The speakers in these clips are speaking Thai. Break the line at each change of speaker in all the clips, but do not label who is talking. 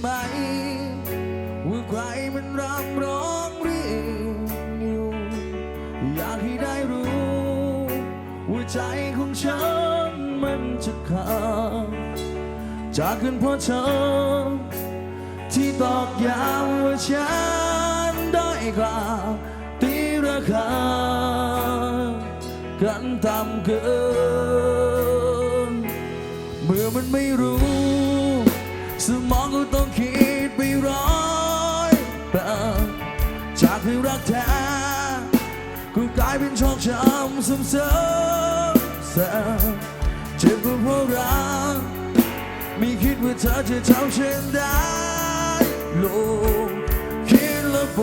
ไหม ว่าใครมันรำร้องเรียกอยู่ อยากให้ได้รู้ ว่าใจของฉันมันจะขาดจากกันเพราะเธอ ที่ตอกย้ำว่าฉันได้กว่าตีราคากันต่ำเกิน เมื่อมันไม่รู้ สมองก็ต้องคิดไปร้อยแบบจากที่รักแท้ก็กลายเป็นชอกช้ำซ้ำซ้ำเจ็บก็เพราะรักไม่คิดว่าเธอจะทำเช่นได้ลกคิดและโบ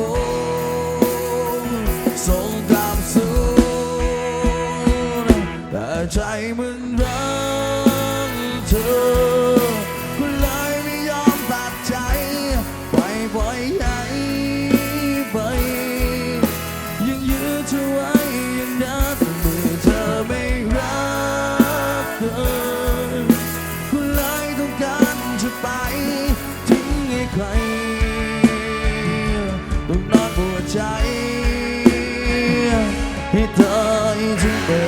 ส่งกลับสู่แต่ใจมันรัก ให้เธอทั้งเป็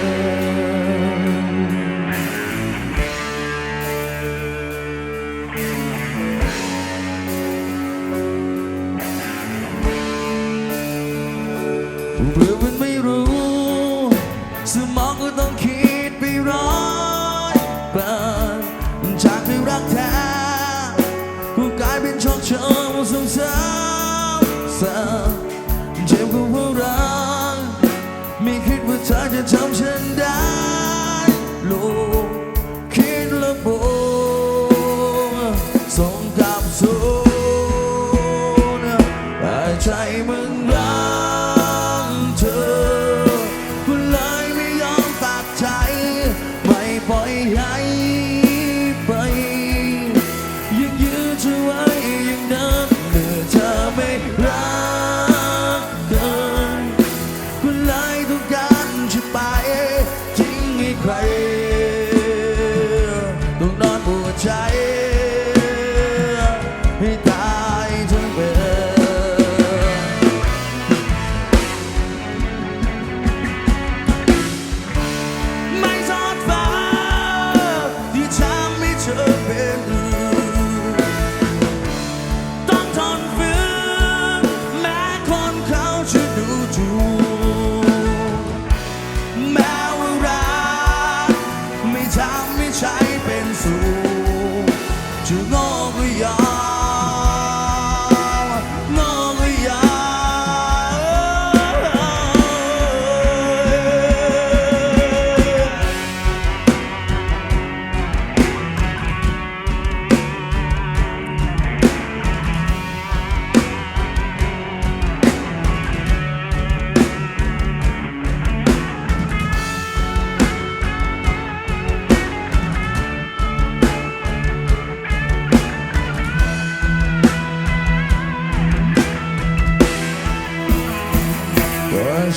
นเพื่อมันไม่รู้สมองก็ต้องคิดไปร้อยเปิดจากที่รักแท้ก็กลายเป็นชอกช้ำซ้ำซ้ำ ลกคิดละโบงส่งกลับสู่แต่ใจมึงรัก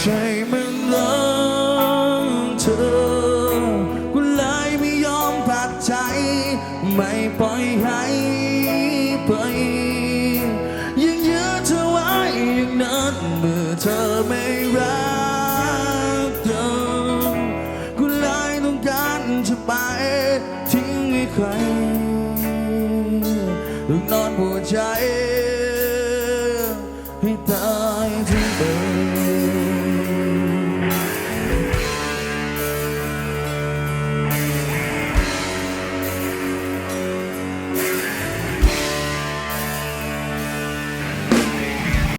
ใช่มันรักเธอก็เลยไม่ยอมปัดใจ ไม่ปล่อยให้ไป ยังยื้อเธอไว้อย่างนั้นเมื่อเธอไม่รักเธอก็เลยต้องการจะไปทิ้งให้ใคร